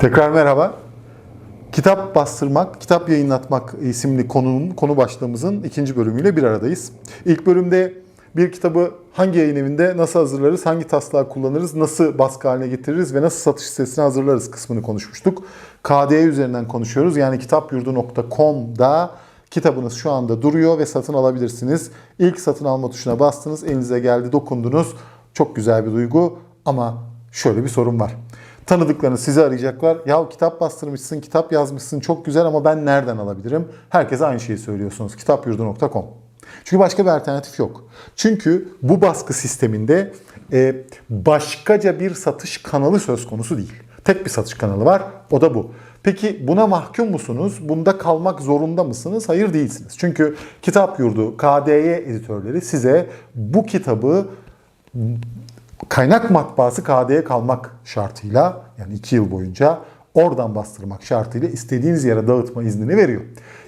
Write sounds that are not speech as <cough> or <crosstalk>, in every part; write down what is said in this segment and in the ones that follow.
Tekrar merhaba. Kitap bastırmak, kitap yayınlatmak isimli konunun, konu başlığımızın ikinci bölümüyle bir aradayız. İlk bölümde bir kitabı hangi yayın evinde nasıl hazırlarız, hangi taslağı kullanırız, nasıl baskı haline getiririz ve nasıl satış sitesine hazırlarız kısmını konuşmuştuk. KDE üzerinden konuşuyoruz. Yani kitapyurdu.com'da kitabınız şu anda duruyor ve satın alabilirsiniz. İlk satın alma tuşuna bastınız, elinize geldi, dokundunuz. Çok güzel bir duygu ama şöyle bir sorun var. Tanıdıklarınız sizi arayacaklar. Ya kitap bastırmışsın, kitap yazmışsın çok güzel ama ben nereden alabilirim? Herkese aynı şeyi söylüyorsunuz. Kitapyurdu.com. Çünkü başka bir alternatif yok. Çünkü bu baskı sisteminde e, başkaca bir satış kanalı söz konusu değil. Tek bir satış kanalı var, o da bu. Peki buna mahkum musunuz? Bunda kalmak zorunda mısınız? Hayır değilsiniz. Çünkü Kitap Yurdu, KDE editörleri size bu kitabı kaynak matbaası KD'ye kalmak şartıyla yani 2 yıl boyunca oradan bastırmak şartıyla istediğiniz yere dağıtma iznini veriyor.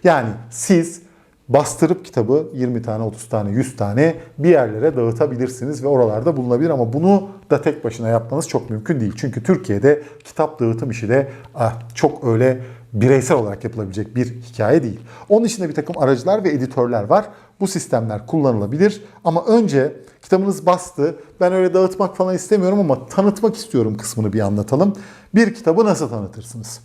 Yani siz bastırıp kitabı 20 tane, 30 tane, 100 tane bir yerlere dağıtabilirsiniz ve oralarda bulunabilir ama bunu da tek başına yapmanız çok mümkün değil. Çünkü Türkiye'de kitap dağıtım işi de ah, çok öyle bireysel olarak yapılabilecek bir hikaye değil. Onun içinde bir takım aracılar ve editörler var. Bu sistemler kullanılabilir ama önce kitabınız bastı. Ben öyle dağıtmak falan istemiyorum ama tanıtmak istiyorum kısmını bir anlatalım. Bir kitabı nasıl tanıtırsınız?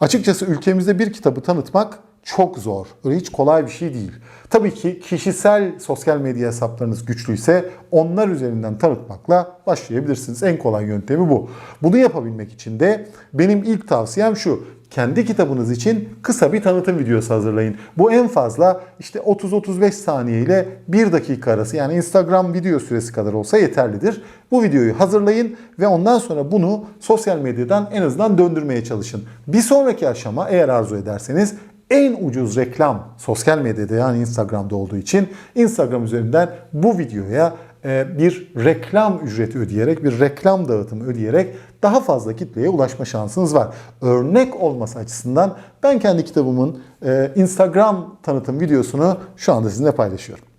Açıkçası ülkemizde bir kitabı tanıtmak çok zor. Öyle hiç kolay bir şey değil. Tabii ki kişisel sosyal medya hesaplarınız güçlüyse onlar üzerinden tanıtmakla başlayabilirsiniz. En kolay yöntemi bu. Bunu yapabilmek için de benim ilk tavsiyem şu kendi kitabınız için kısa bir tanıtım videosu hazırlayın. Bu en fazla işte 30-35 saniye ile 1 dakika arası yani Instagram video süresi kadar olsa yeterlidir. Bu videoyu hazırlayın ve ondan sonra bunu sosyal medyadan en azından döndürmeye çalışın. Bir sonraki aşama eğer arzu ederseniz en ucuz reklam sosyal medyada yani Instagram'da olduğu için Instagram üzerinden bu videoya e, bir reklam ücreti ödeyerek, bir reklam dağıtımı ödeyerek daha fazla kitleye ulaşma şansınız var. Örnek olması açısından ben kendi kitabımın e, Instagram tanıtım videosunu şu anda sizinle paylaşıyorum.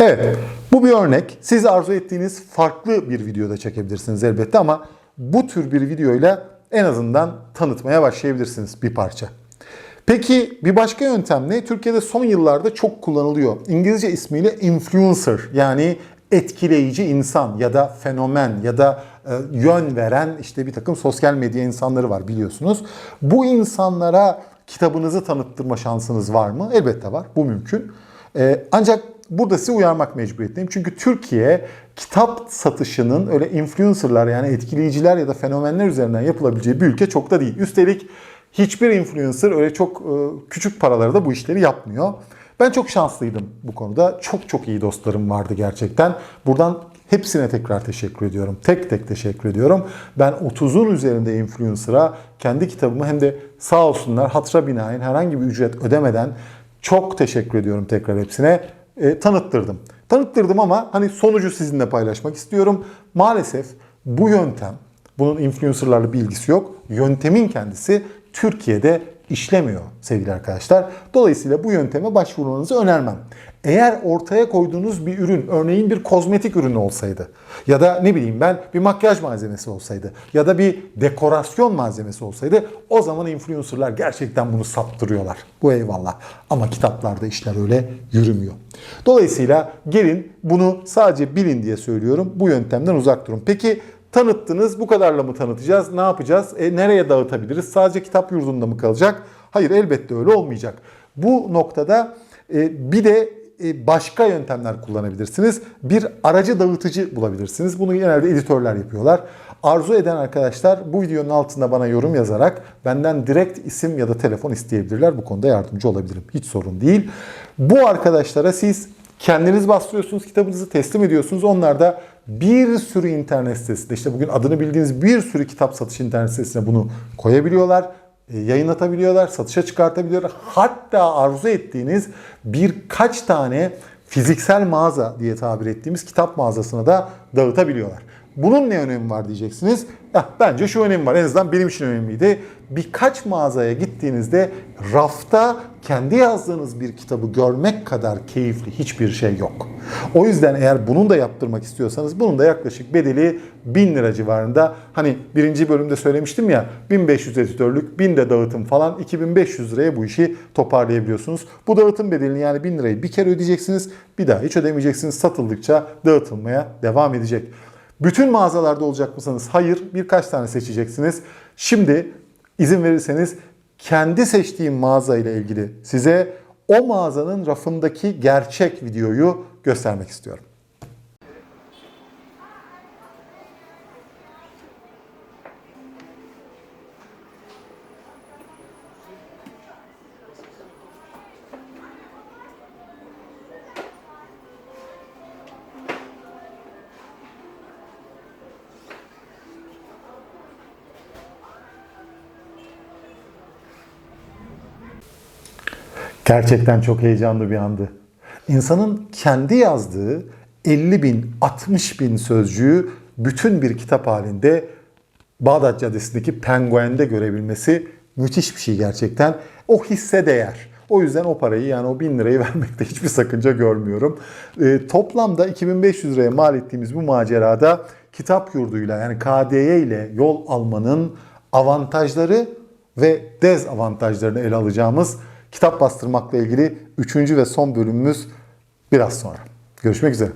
Evet, bu bir örnek. Siz arzu ettiğiniz farklı bir videoda çekebilirsiniz elbette ama bu tür bir videoyla en azından tanıtmaya başlayabilirsiniz bir parça. Peki bir başka yöntem ne? Türkiye'de son yıllarda çok kullanılıyor. İngilizce ismiyle influencer yani etkileyici insan ya da fenomen ya da e, yön veren işte bir takım sosyal medya insanları var biliyorsunuz. Bu insanlara kitabınızı tanıttırma şansınız var mı? Elbette var. Bu mümkün. E, ancak burada sizi uyarmak mecburiyetindeyim. Çünkü Türkiye kitap satışının öyle influencerlar yani etkileyiciler ya da fenomenler üzerinden yapılabileceği bir ülke çok da değil. Üstelik hiçbir influencer öyle çok e, küçük paralara da bu işleri yapmıyor. Ben çok şanslıydım bu konuda. Çok çok iyi dostlarım vardı gerçekten. Buradan hepsine tekrar teşekkür ediyorum. Tek tek teşekkür ediyorum. Ben 30'un üzerinde influencer'a kendi kitabımı hem de sağ olsunlar hatıra binaen herhangi bir ücret ödemeden çok teşekkür ediyorum tekrar hepsine. E, tanıttırdım. Tanıttırdım ama hani sonucu sizinle paylaşmak istiyorum. Maalesef bu yöntem, bunun influencerlarla bir ilgisi yok. Yöntemin kendisi Türkiye'de işlemiyor sevgili arkadaşlar. Dolayısıyla bu yönteme başvurmanızı önermem. Eğer ortaya koyduğunuz bir ürün, örneğin bir kozmetik ürünü olsaydı ya da ne bileyim ben bir makyaj malzemesi olsaydı ya da bir dekorasyon malzemesi olsaydı o zaman influencerlar gerçekten bunu saptırıyorlar. Bu eyvallah. Ama kitaplarda işler öyle yürümüyor. Dolayısıyla gelin bunu sadece bilin diye söylüyorum. Bu yöntemden uzak durun. Peki Tanıttınız. Bu kadarla mı tanıtacağız? Ne yapacağız? E, nereye dağıtabiliriz? Sadece kitap yurdunda mı kalacak? Hayır elbette öyle olmayacak. Bu noktada e, bir de e, başka yöntemler kullanabilirsiniz. Bir aracı dağıtıcı bulabilirsiniz. Bunu genelde editörler yapıyorlar. Arzu eden arkadaşlar bu videonun altında bana yorum yazarak benden direkt isim ya da telefon isteyebilirler. Bu konuda yardımcı olabilirim. Hiç sorun değil. Bu arkadaşlara siz Kendiniz bastırıyorsunuz, kitabınızı teslim ediyorsunuz. Onlar da bir sürü internet sitesinde işte bugün adını bildiğiniz bir sürü kitap satış internet sitesine bunu koyabiliyorlar. e, Yayınlatabiliyorlar, satışa çıkartabiliyorlar. Hatta arzu ettiğiniz birkaç tane fiziksel mağaza diye tabir ettiğimiz kitap mağazasına da dağıtabiliyorlar. Bunun ne önemi var diyeceksiniz. Ya, bence şu önemi var. En azından benim için önemliydi. Birkaç mağazaya gittiğinizde rafta kendi yazdığınız bir kitabı görmek kadar keyifli hiçbir şey yok. O yüzden eğer bunun da yaptırmak istiyorsanız bunun da yaklaşık bedeli 1000 lira civarında. Hani birinci bölümde söylemiştim ya 1500 editörlük, 1000 de dağıtım falan 2500 liraya bu işi toparlayabiliyorsunuz. Bu dağıtım bedelini yani 1000 lirayı bir kere ödeyeceksiniz. Bir daha hiç ödemeyeceksiniz. Satıldıkça dağıtılmaya devam edecek. Bütün mağazalarda olacak mısınız? Hayır. Birkaç tane seçeceksiniz. Şimdi izin verirseniz kendi seçtiğim mağaza ile ilgili size o mağazanın rafındaki gerçek videoyu göstermek istiyorum. Gerçekten çok heyecanlı bir andı. İnsanın kendi yazdığı 50 bin, 60 bin sözcüğü bütün bir kitap halinde Bağdat Caddesi'ndeki Penguen'de görebilmesi müthiş bir şey gerçekten. O hisse değer. O yüzden o parayı yani o 1000 lirayı <laughs> vermekte hiçbir sakınca görmüyorum. Ee, toplamda 2500 liraya mal ettiğimiz bu macerada kitap yurduyla yani KDY ile yol almanın avantajları ve dezavantajlarını ele alacağımız kitap bastırmakla ilgili 3. ve son bölümümüz biraz sonra. Görüşmek üzere.